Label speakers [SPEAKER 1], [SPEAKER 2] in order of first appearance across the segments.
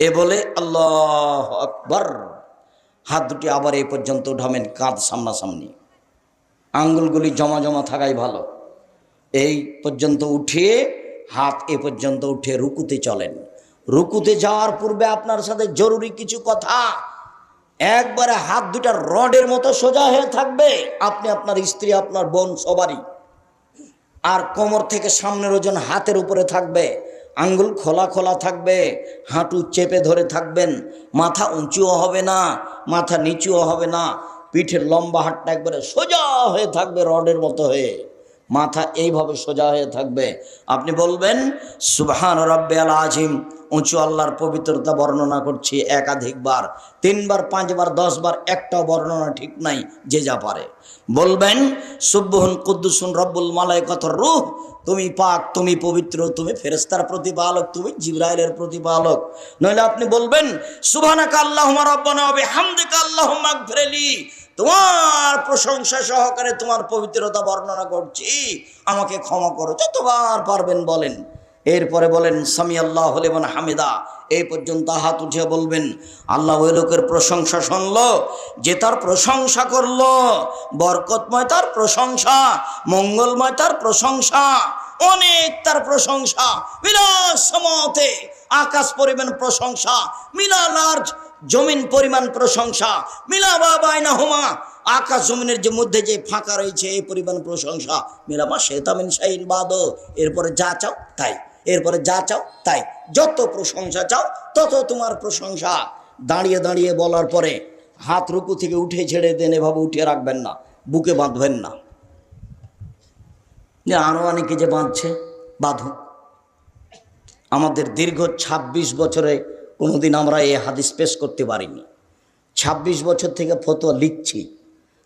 [SPEAKER 1] এ বলে, আল্লাহ আকবর। হাত দুটি আবার এই পর্যন্ত উঠাবেন, কাঁধ সামনাসামনি। আঙ্গুলগুলি জমা জমা থাকাই ভালো। এই পর্যন্ত উঠিয়ে হাত এ পর্যন্ত উঠে রুকুতে চলেন। রুকুতে যাওয়ার পূর্বে আপনার সাথে জরুরি কিছু কথা। একবারে হাত দুটা রডের মতো সোজা হয়ে থাকবে, আপনি আপনার স্ত্রী, আপনার বোন সবারই। আর কোমর থেকে সামনের ওজন হাতের উপরে থাকবে। আঙ্গুল খোলা খোলা থাকবে, হাঁটু চেপে ধরে থাকবেন, মাথা উঁচুও হবে না, মাথা নিচুও হবে না, পিঠের লম্বা হাতটা একবারে সোজা হয়ে থাকবে রডের মতো হয়ে। মাথা এইভাবে সোজা হয়ে থাকবে। আপনি বলবেন, সুবহান রব্বে আল আজিম, উঁচু আল্লাহর পবিত্রতা বর্ণনা করছি একাধিকবার, তিনবার, পাঁচবার, দশবার, একটাও বর্ণনা ঠিক নাই, যে যা পারে। বলবেন সুব্বহুন কুদ্দুসুন রব্বুল মালাইকত রুহ তুমি পাক, তুমি পবিত্র, তুমি ফেরেস্তার প্রতিপালক, তুমি জিব্রাইলের প্রতিপালক। নইলে আপনি বলবেন সুভানা আল্লাহুম্মা রাব্বানা ওয়া বিহামদিকা আল্লাহুম্মা গফিরলি তোমার প্রশংসা সহকারে তোমার পবিত্রতা বর্ণনা করছি। আমাকে ক্ষমা করো, যতবার পারবেন বলেন। এরপরে বলেন সামি আল্লাহ হলেমান হামিদা। এই পর্যন্ত হাত উঠিয়ে বলবেন, আল্লাহ ওই লোকের প্রশংসা শুনল, যে তার প্রশংসা করল। বরকতময় তার প্রশংসা, মঙ্গলময় তার প্রশংসা, অনেক তার প্রশংসা। সমতে আকাশ পরিমাণ প্রশংসা মিলা লার্জ জমিন পরিমাণ প্রশংসা মিলা বাবাইনা হুমা আকাশ জমিনের যে মধ্যে যে ফাঁকা রয়েছে এই পরিমাণ প্রশংসা। মিলামা শেতামিন শাহিন বাদ এরপরে যা চাও তাই। এরপরে যা চাও তাই। যত প্রশংসা চাও, তত তোমার প্রশংসা। দাঁড়িয়ে দাঁড়িয়ে বলার পরে হাত রুকু থেকে উঠে ছেড়ে দেন, এভাবে উঠিয়ে রাখবেন না, বুকে বাঁধবেন না। যে আরও অনেকে যে বাঁধছে বাঁধুন আমাদের দীর্ঘ ২৬ বছরে কোনোদিন আমরা এই হাদিস পেশ করতে পারিনি। ২৬ বছর থেকে ফটো লিখছি,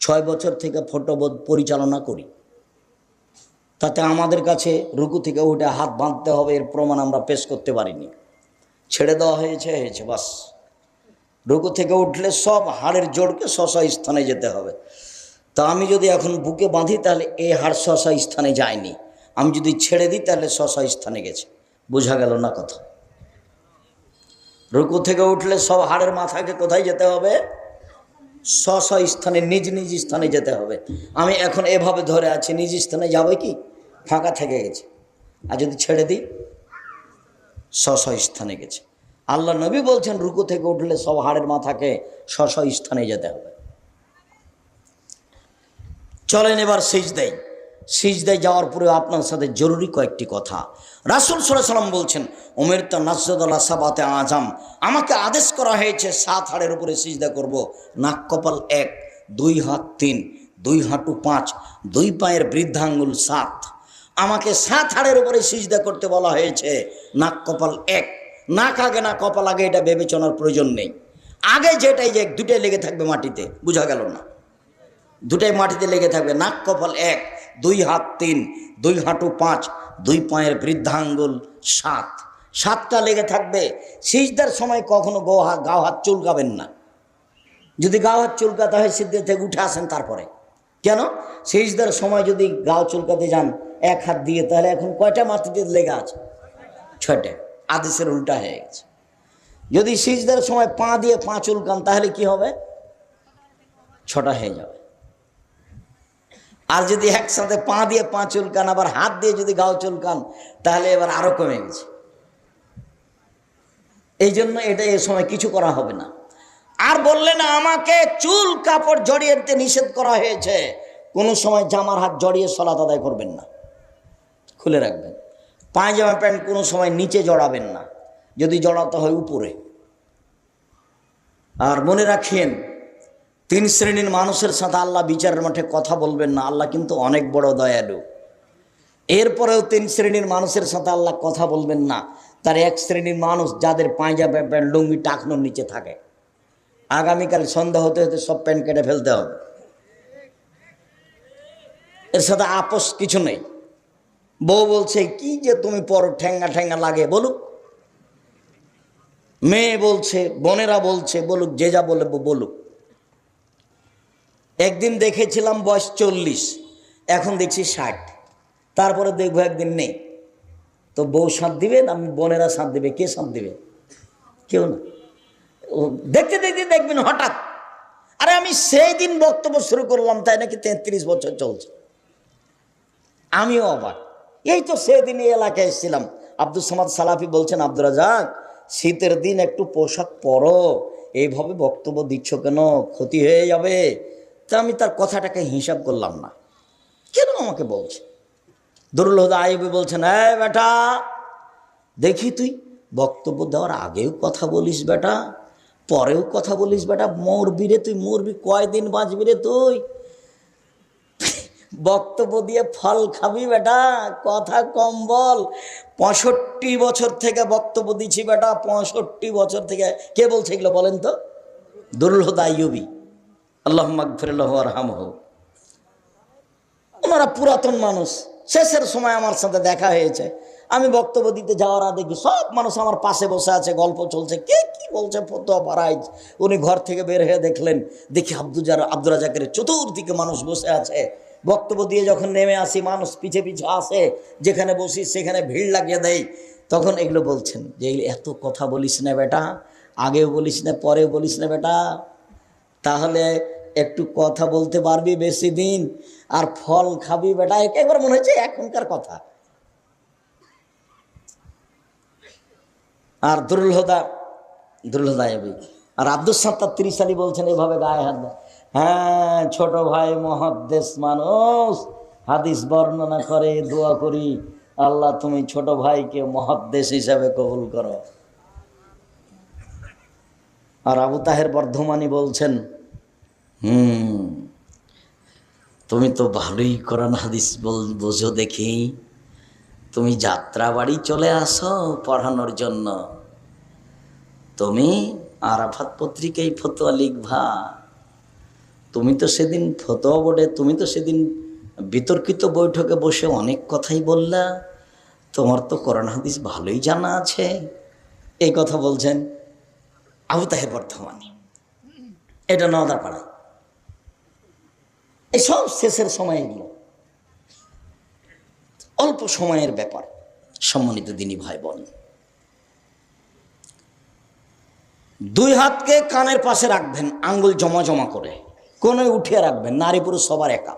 [SPEAKER 1] ছয় বছর থেকে ফটো পরিচালনা করি। তাতে আমাদের কাছে রুকু থেকে উঠে হাত বাঁধতে হবে, এর প্রমাণ আমরা পেশ করতে পারিনি। ছেড়ে দেওয়া হয়েছে হয়েছে, বাস। রুকু থেকে উঠলে সব হাড়ের জোড়কে শশা স্থানে যেতে হবে। তা আমি যদি এখন বুকে বাঁধি, তাহলে এই হাড় শশা স্থানে যায়নি। আমি যদি ছেড়ে দিই, তাহলে শশা স্থানে গেছে। বোঝা গেল না কথা? রুকু থেকে উঠলে সব হাড়ের মাথাকে কোথায় যেতে হবে? স্ব স্থানে, নিজ নিজ স্থানে যেতে হবে। আমি এখন এভাবে ধরে আছি, নিজ স্থানে যাবে কি? ফাঁকা থেকে গেছে। আর যদি ছেড়ে দিই স্ব স্থানে গেছে। আল্লাহ নবী বলছেন, রুকু থেকে উঠলে সব হাড়ের মাথাকে স্ব স্থানে যেতে হবে। চলেন এবার সিজ দেয় সিজদায় যাওয়ার পরে আপনার সাথে জরুরি কয়েকটি কথা। রাসুল সাল্লাম বলছেন ওমের তো নাসরুল্লাহ সাবাতে আজাম আমাকে আদেশ করা হয়েছে, সাত হাড়ের উপরে সিজদা করব। নাক কপাল এক, দুই হাত তিন, দুই হাঁটু পাঁচ, দুই পায়ের বৃদ্ধাঙ্গুল সাত। আমাকে সাত হাড়ের উপরে সিজদা করতে বলা হয়েছে। নাক, কপাল এক। নাক আগে না কপাল আগে, এটা বিবেচনার প্রয়োজন নেই। আগে যেটাই যে দুটাই লেগে থাকবে মাটিতে, বোঝা গেল না? দুটাই মাটিতে লেগে থাকবে। নাক, কপাল এক, দুই হাত তিন, দুই হাঁটু পাঁচ, দুই পায়ের বৃদ্ধাঙ্গুল সাত। সাতটা লেগে থাকবে। সিজদার সময় কখনো গো হাত গাও হাত চুলকাবেন না। যদি গাও হাত চুলকাতে হয় সিদ্ধে থেকে উঠে আসেন তারপরে। কেন? সিজদার সময় যদি গাও চুলকাতে যান এক হাত দিয়ে, তাহলে এখন কয়টা মাটিতে লেগে আছে? ছয়টা। আদেশের উল্টা হয়ে গেছে। যদি সিজদার সময় পা দিয়ে পা চুলকান, তাহলে কি হবে? ছটা হয়ে যাবে। আর যদি একসাথে পা দিয়ে পা চুলকান, আবার হাত দিয়ে যদি গাও চুলকান, তাহলে এবার আরও কমে গেছে। এই জন্য এটা এ সময় কিছু করা হবে না। আর বললে না, আমাকে চুল কাপড় জড়িয়ে নিষেধ করা হয়েছে। কোনো সময় জামার হাত জড়িয়ে সলাত আদায় করবেন না। খুলে রাখবেন। পায়জামা প্যান্ট কোনো সময় নিচে জড়াবেন না, যদি জড়াতে হয় উপরে। আর মনে রাখেন, তিন শ্রেণির মানুষের সাথে আল্লাহ বিচারের মাঠে কথা বলবেন না, আল্লাহ কিন্তু অনেক বড় দয়ালু। এরপরেও তিন শ্রেণির মানুষের সাথে আল্লাহ কথা বলবেন না, তার এক শ্রেণির মানুষ যাদের পাঁজাবে প্যান্ট, লুঙ্গি টাকনোর নিচে থাকে। আগামীকাল সন্ধ্যা হতে হতে সব প্যান্ট কেটে ফেলতে হবে। এর সাথে আপোষ কিছু নেই। বউ বলছে, কি যে তুমি পর ঠেঙ্গা ঠেঙ্গা লাগে বলুক। মেয়ে বলছে, বোনেরা বলছে, বলুক, যে যা বলে বলুক। একদিন দেখেছিলাম বয়স চল্লিশ, এখন দেখছি ষাট, তারপরে দেখব একদিন নেই। তো বউ সাঁত দিবে না, বোনেরা সাঁত দিবে? কে সাঁত দিবে? কেউ না। দেখতে দেখতে দেখবেন হঠাৎ, আরে আমি সেই দিন বক্তব্য শুরু করলাম, তাই নাকি তেত্রিশ বছর চলছে? আমিও অবাক। এই তো সেদিন এলাকায় এসেছিলাম। আব্দুল সামাদ সালাফি বলছেন আব্দুল রাজাক, শীতের দিন একটু পোশাক পরো। এইভাবে বক্তব্য দিচ্ছ কেন? ক্ষতি হয়ে যাবে। তা আমি তার কথাটাকে হিসাব করলাম না। কেন আমাকে বলছে? দরুল হুদা আইবি বলছেন হ্যাঁ বেটা, দেখি তুই, বক্তব্য দেওয়ার আগেও কথা বলিস বেটা, পরেও কথা বলিস বেটা। মরবি রে তুই, মরবি। কয়দিন বাঁচবি রে তুই? বক্তব্য দিয়ে ফল খাবি বেটা, কথা কম বল। পঁয়ষট্টি বছর থেকে বক্তব্য দিচ্ছি বেটা, পঁয়ষট্টি বছর থেকে। কে বলছে এগুলো বলেন তো? দুরুল হুদা আইয়ুবি। আল্লাহ মাগফিরাল্লাহু আরহামহু। ওনারা পুরাতন মানুষ। শেষের সময় আমার সাথে দেখা হয়েছে। আমি বক্তব্য দিতে যাওয়ার আগে দেখি সব মানুষ আমার পাশে বসে আছে, গল্প চলছে। কে কি বলছে ফতোয়া উনি ঘর থেকে বের হয়ে দেখলেন, দেখি আব্দুজার আব্দুল রাজাকের চতুর্দিকে মানুষ বসে আছে। বক্তব্য দিয়ে যখন নেমে আসি, মানুষ পিছে পিছে আসে, যেখানে বসি সেখানে ভিড় লাগিয়ে দেয়। তখন এগুলো বলছেন যে এত কথা বলিস না বেটা, আগেও বলিস না, পরেও বলিস না বেটা। তাহলে একটু কথা বলতে পারবি বেশি দিন, আর ফল খাবি বেটা। একবার মনে হচ্ছে এখনকার কথা। আর দুরুল হোদা, দুরুল আর আব্দুল সাত্তার তিরিশ সালি বলছেন, এভাবে গায়ে হাত দেয়। হ্যাঁ ছোট ভাই মহাদ্দেশ মানুষ, হাদিস বর্ণনা করে, দোয়া করি। আল্লাহ, তুমি ছোট ভাইকে মহাদ্দেশ হিসাবে কবুল করো। আর আবু তাহের বর্ধমানী বলছেন, হুম, তুমি তো ভালোই কোরআন, হাদিস বল, বোঝো দেখি। তুমি যাত্রা বাড়ি চলে আসো পড়ানোর জন্য। তুমি আরাফাত পত্রিকায় ফতোয়া লিখবা। তুমি তো সেদিন ফতোয়া বোর্ডে, তুমি তো সেদিন বিতর্কিত বৈঠকে বসে অনেক কথাই বললা। তোমার তো কোরআন হাদিস ভালোই জানা আছে। এই কথা বলছেন আবু তাহের বর্ধমানে। এটা নদার পাড়ায় এই সব শেষের সময় এগুলো অল্প সময়ের ব্যাপার, সম্মানিত দিনী ভাই বোন দুই হাতকে কানের পাশে রাখবেন, আঙ্গুল জমা জমা করে। কোনে উঠিয়ে রাখবেন, নারী পুরুষ সবার একা।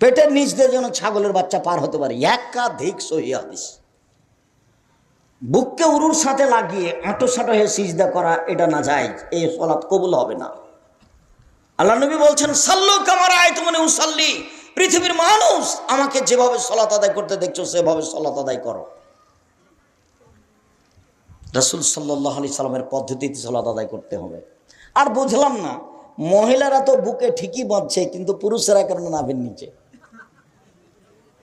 [SPEAKER 1] পেটের নিচ দিয়ে যেন ছাগলের বাচ্চা পার হতে পারে, একাধিক সহি হাদিস। বুককে উরুর সাথে লাগিয়ে আঁটো সাঁটো হয়ে সিজদা করা, এটা না যায় এই সলাৎ কবুল হবে না। আল্লাহ নবী বলছেন, সাল্লু কামার আয় মানে উসাল্লি, পৃথিবীর মানুষ আমাকে যেভাবে সলাত আদায় করতে দেখছ, সেভাবে সলাত আদায় করো। রসুল সাল্লাহ আলি সাল্লামের পদ্ধতিতে সলাত আদায় করতে হবে। আর বুঝলাম না মহিলারা তো বুকে ঠিকই বাঁধছে, কিন্তু পুরুষেরা কেন নাভের নিচে?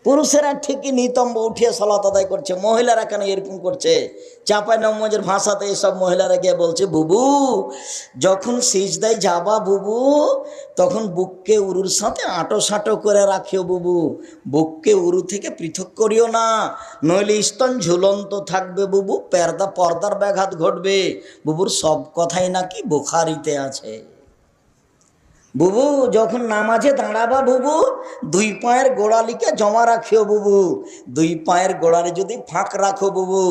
[SPEAKER 1] পুরুষেরা ঠিকই নিতম্ব উঠিয়ে সলাত আদায় করছে, মহিলারা কেন এরকম করছে? চাপাই নমজের ভাষাতে এসব মহিলারা গিয়ে বলছে, বুবু, যখন সিজ সিজদায় যাবা বুবু, তখন বুককে উরুর সাথে আঁটো সাঁটো করে রাখিও বুবু। বুককে উরু থেকে পৃথক করিও না, নইলে স্তন ঝুলন্ত থাকবে বুবু, পর্দা পর্দার ব্যাঘাত ঘটবে। বুবুর সব কথাই নাকি বোখারিতে আছে। বুবু, যখন নামাজে দাঁড়াবা বুবু, দুই পায়ের গোড়ালিকে জমা রাখিও বুবু। দুই পায়ের গোড়ালি যদি ফাঁক রাখো বুবু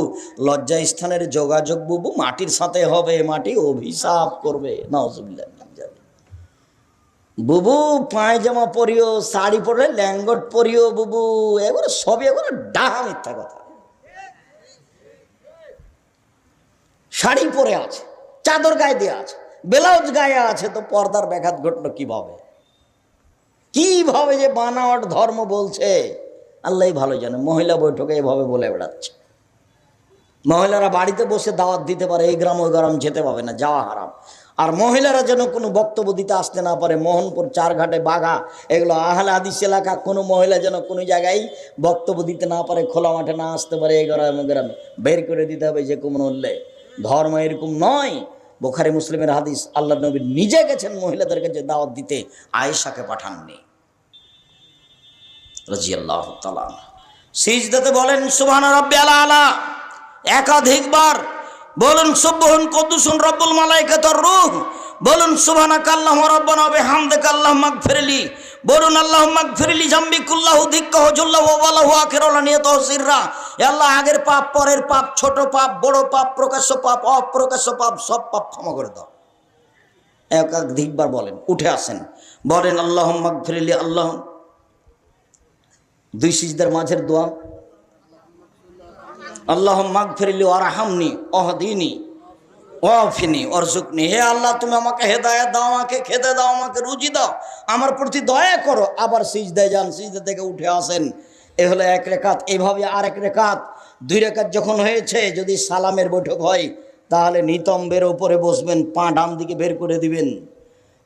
[SPEAKER 1] লজ্জা স্থানের যোগাযোগ বুবু মাটির সাথে হবে, মাটি অভিশাপ করবে। নজুবিল্লাহ বুবু পায়জামা পরিও, শাড়ি পরে ল্যাঙ্গট পরিও বুবু। এগুলো সবই এগুলো ডাহা মিথ্যা কথা। শাড়ি পরে আছে, চাদর গায়ে দেওয়া আছে। ব্লাউজ গায়ে আছে তো পর্দার ব্যাঘাত ঘটলো কীভাবে? কীভাবে যে বানাওয়াট ধর্ম বলছে? আল্লাহ ভালো জানে, মহিলা বৈঠকে এভাবে বলে বেড়াচ্ছে। মহিলারা বাড়িতে বসে দাওয়াত দিতে পারে, এই গ্রাম ওই গ্রাম যেতে পাবে না, যাওয়া হারাম। আর মহিলারা যেন কোনো বক্তব্য দিতে আসতে না পারে, মোহনপুর, চারঘাটে বাঘা, এগুলো আহলে আদিস এলাকা, কোনো মহিলা যেন কোনো জায়গায় বক্তব্য দিতে না পারে, খোলা মাঠে না আসতে পারে, এই গ্রামে গ্রামে। বের করে দিতে হবে যে কোনো মূল্যে ধর্ম এরকম নয় বোখারি মুসলিমের হাদিস আল্লাহ নবী নিজে গেছেন মহিলাদেরকে যে দাওয়াত দিতে আয়েশাকে পাঠাননি। রাজিয়াল্লাহ তালা সিজদাতে বলেন, সুবহান রব্বি আলা আলা। একাধিকবার বলুন, সুবহন কদ্দুসুন রব্বুল মালাইকাতুর রূহ। বলুন সুবহানাক আল্লাহু রাব্বানা ওয়া বিহামদিকা আল্লাহুম্মা ইগফিরলি বলুন আল্লাহ মাগফিরলি জাম্বি কুল্লাহু দিক্কাহু জুল্লাহু ওয়ালাহু আখিরালা নিয়ত সিররা। এ আল্লাহ, আগের পাপ, পরের পাপ, ছোট পাপ, বড় পাপ, প্রকাশ্য পাপ, অপ্রকাশ্য পাপ, সব পাপ ক্ষমা করে দাও। এক একাধিকবার বলেন, উঠে আসেন। বলেন আল্লাহ মাগফিরলি আল্লাহ দুই সিজদার মাঝের দোয়া। আল্লাহ মাগফিরলি ওয়ারহামনি অহদিনী ওয়াফিনি অরজুকনি হে আল্লাহ, তুমি আমাকে হেদায়ত দাও, আমাকে খেতে দাও, আমাকে রুজি দাও। আমার প্রতি দয়া করো। আবার সিজদায় যান, সিজদা থেকে উঠে আসেন। এ হলো এক রেখাত। এইভাবে আর এক রেখাত। দুই রেখাত যখন হয়েছে, যদি সালামের বৈঠক হয়, তাহলে নিতম্বের ওপরে বসবেন, পা ডান দিকে বের করে দিবেন।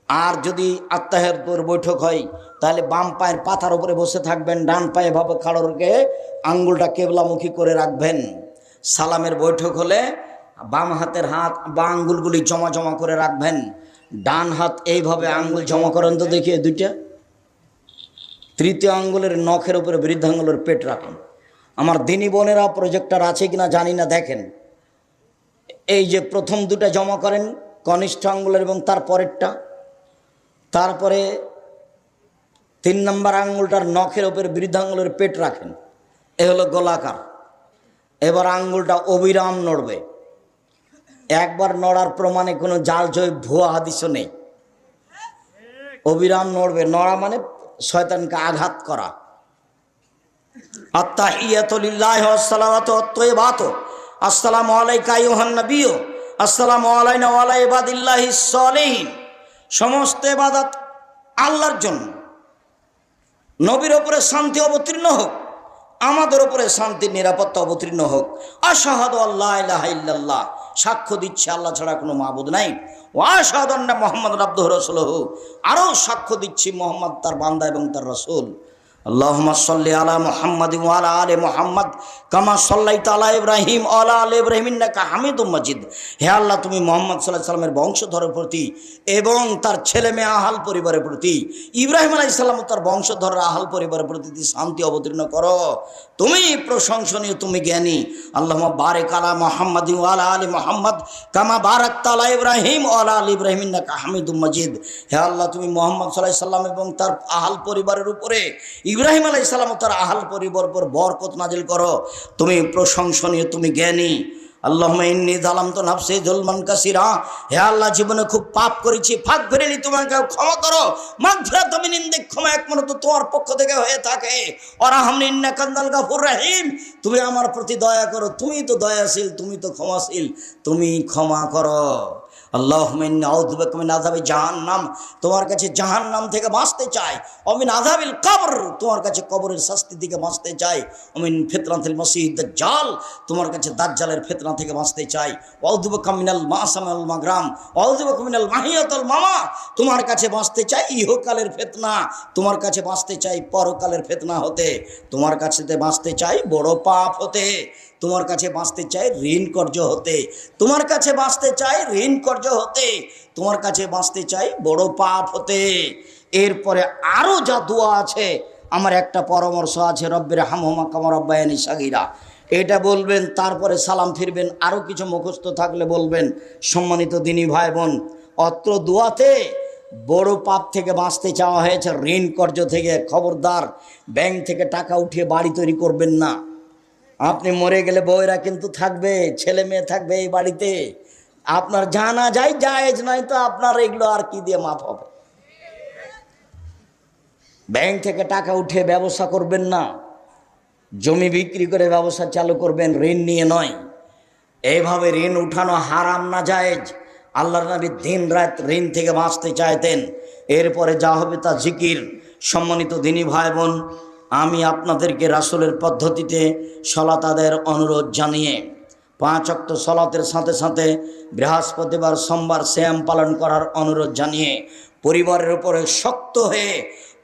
[SPEAKER 1] আর যদি আত্মাহের তোর বৈঠক হয়, তাহলে বাম পায়ের পাথার উপরে বসে থাকবেন, ডান পায়ে ভাবে খাড়রকে, আঙ্গুলটা কেবলামুখী করে রাখবেন। সালামের বৈঠক হলে বাম হাতের হাত বা আঙ্গুলগুলি জমা জমা করে রাখবেন। ডান হাত এইভাবে আঙ্গুল জমা করেন তো দেখি দুইটা। তৃতীয় আঙ্গুলের নখের উপরে বৃদ্ধাঙ্গুলের পেট রাখুন। আমার দিনী বোনেরা প্রজেক্টর আছে কিনা জানি না, দেখেন। এই যে প্রথম দুটা জমা করেন, কনিষ্ঠ আঙ্গুলের এবং তার পরেরটা। তারপরে তিন নম্বর আঙ্গুলটার নখের উপরে বৃদ্ধাঙ্গুলের পেট রাখেন। এ হলো গোলাকার। এবার আঙ্গুলটা অবিরাম নড়বে। একবার নড়ার প্রমাণে কোনো জাল জয় ভুয়া হাদিসও নেই। অবিরাম নড়বে। নড়া মানে শয়তানকে আঘাত করা। আত্মাহিয়াতুলিল্লাহ আসসালামাতু আত-তাইয়্যিবাতু আসসালামু আলাইকা ইবাদিল্লাহিস সমস্ত ইবাদত আল্লাহর জন্য। নবীর ওপরে শান্তি অবতীর্ণ হোক, আমাদের ওপরে শান্তির নিরাপত্তা অবতীর্ণ হোক। আশাহাদ আল্লাহ ইল্লাল্লাহ। সাক্ষ্য দিচ্ছে আল্লাহ ছাড়া কোনো মাহবুদ নাই। ও আশাহাদ আন্না মোহাম্মদ আব্দুহ রসুল আরও সাক্ষ্য দিচ্ছি মোহাম্মদ তার বান্দা এবং তার রসুল। আল্লাহুম্মা সাল্লি আলা মুহাম্মাদ আলা আলি মুহাম্মদ, কামা সাল্লাইতা আলা ইব্রাহিম আলা আলি ইব্রাহিম, ইন্নাকা হামিদুম মাজিদ। হে আল্লাহ, তুমি মুহাম্মদ আলাইহি সাল্লামের বংশধরের প্রতি এবং তার ছেলে মেয়ে আহাল পরিবারের প্রতি, ইব্রাহিম আলাইহিস সালাম ও তার বংশধরের আহাল পরিবারের প্রতি শান্তি অবতীর্ণ করো, তুমি প্রশংসনীয়, তুমি জ্ঞানী। আল্লাহুম্মা বারিক আলা মুহাম্মাদ আলা মুহাম্মদ, কামা বারাকতা আলা ইব্রাহিম আলা আলি ইব্রাহিম, ইন্নাকা হামিদুম মাজিদ। হে আল্লাহ, তুমি মুহাম্মদ আলাইহি সাল্লাম এবং তার আহাল পরিবারের উপরে ইব্রাহিম আলাই সালাম, তার আহাল পরিবার পর বরকত নাজিল করো। তুমি প্রশংসনীয়, তুমি জ্ঞানী। আল্লাহ ইন্নি দালাম তো নাফসে জলমান কাসিরা। হে আল্লাহ, জীবনে খুব পাপ করেছি, ফাঁক ফেরেলি তোমাকে ক্ষমা করো। মাগফিরা তুমি নিন্দে, ক্ষমা একমাত্র তোমার পক্ষ থেকে হয়ে থাকে। অরাহাম ইন্না কান্দাল গাফুর রাহিম। তুমি আমার প্রতি দয়া করো, তুমি তো দয়াশীল, তুমি তো ক্ষমাশীল, তুমি ক্ষমা করো। আল্লাহ আউদ্দিন আজাবি জাহান্নাম, তোমার কাছে জাহান্নাম থেকে বাঁচতে চাই। অমিন আজাবিল কবর, তোমার কাছে কবরের শাস্তি থেকে বাঁচতে চাই। অমিন ফেতনাথিল মসিদ জাল তোমার কাছে দাজ্জালের ফেতনা থেকে বাঁচতে চাই। অউদ্দিব কামিনাল মাসামাল মাগ্রাম অউদ্দিব কামিনাল মাহিয়াতল মামা তোমার কাছে বাঁচতে চাই ইহকালের ফেতনা, তোমার কাছে বাঁচতে চাই পরকালের ফেতনা হতে, তোমার কাছে বাঁচতে চাই বড় পাপ হতে। তোমার কাছে বাঁচতে চাই ঋণ কর্য হতে। তোমার কাছে বাঁচতে চাই ঋণ কর্য হতে। তোমার কাছে বাঁচতে চাই বড় পাপ হতে। এরপরে আরও যা দোয়া আছে, আমার একটা পরামর্শ আছে, রব্বের হামহমা কামর রব্বায়ানি সাগিরা। এটা বলবেন, তারপরে সালাম ফিরবেন আরও কিছু মুখস্থ থাকলে বলবেন, সম্মানিত দিনী ভাই বোন অত্র দোয়াতে বড় পাপ থেকে বাঁচতে চাওয়া হয়েছে ঋণ কর্য থেকে খবরদার, ব্যাংক থেকে টাকা উঠিয়ে বাড়ি তৈরি করবেন না। আপনি মরে গেলে বউয়েরা কিন্তু থাকবে, ছেলে মেয়ে থাকবে এই বাড়িতে। আপনার জানা যায় জায়েজ নয় তো আপনার এগুলো আর কি দিয়ে মাফ হবে? ব্যাংক থেকে টাকা উঠে ব্যবসা করবেন না। জমি বিক্রি করে ব্যবসা চালু করবেন, ঋণ নিয়ে নয়। এইভাবে ঋণ উঠানো হারাম না, জায়েজ। আল্লাহর নবী দিন রাত ঋণ থেকে বাঁচতে চাইতেন। এরপরে যা হবে তা জিকির। সম্মানিত দিনী ভাই বোন আমি আপনাদেরকে রাসুলের পদ্ধতিতে সলাতাদের অনুরোধ জানিয়ে পাঁচ অক্ট সলাতের সাথে সাথে বৃহস্পতিবার সোমবার শ্যাম পালন করার অনুরোধ জানিয়ে পরিবারের উপরে শক্ত হয়ে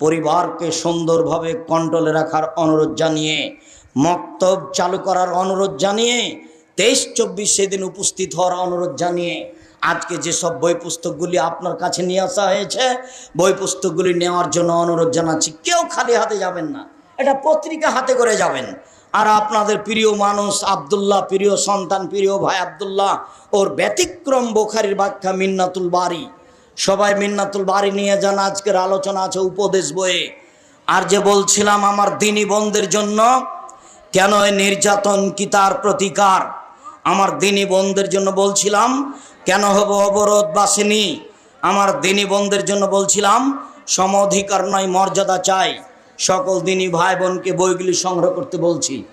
[SPEAKER 1] পরিবারকে সুন্দরভাবে কন্ট্রোলে রাখার অনুরোধ জানিয়ে মক্তব চালু করার অনুরোধ জানিয়ে তেইশ চব্বিশ সেদিন উপস্থিত হওয়ার অনুরোধ জানিয়ে আজকে যেসব বই পুস্তকগুলি আপনার কাছে নিয়ে আসা হয়েছে বই পুস্তকগুলি নেওয়ার জন্য অনুরোধ জানাচ্ছি, কেউ খালি হাতে যাবেন না। এটা পত্রিকা হাতে করে যাবেন। আর আপনাদের প্রিয় মানুষ, আবদুল্লাহ, প্রিয় সন্তান, প্রিয় ভাই আবদুল্লাহ, ওর ব্যতিক্রম বোখারির ব্যাখ্যা মিন্নাতুল বাড়ি সবাই মিন্নাতুল বাড়ি নিয়ে যান, আজকের আলোচনা আছে উপদেশ বইয়ে। আর যে বলছিলাম, আমার দিনী বন্ধের জন্য, কেন নির্যাতন কি তার প্রতিকার? আমার দিনী বন্ধের জন্য বলছিলাম, কেন হব অবরোধ বাসিনী? আমার দিনী বন্ধের জন্য বলছিলাম সম অধিকার নয়, মর্যাদা চাই। সকল দিনই ভাই বোনকে বইগুলি সংগ্রহ করতে বলছি।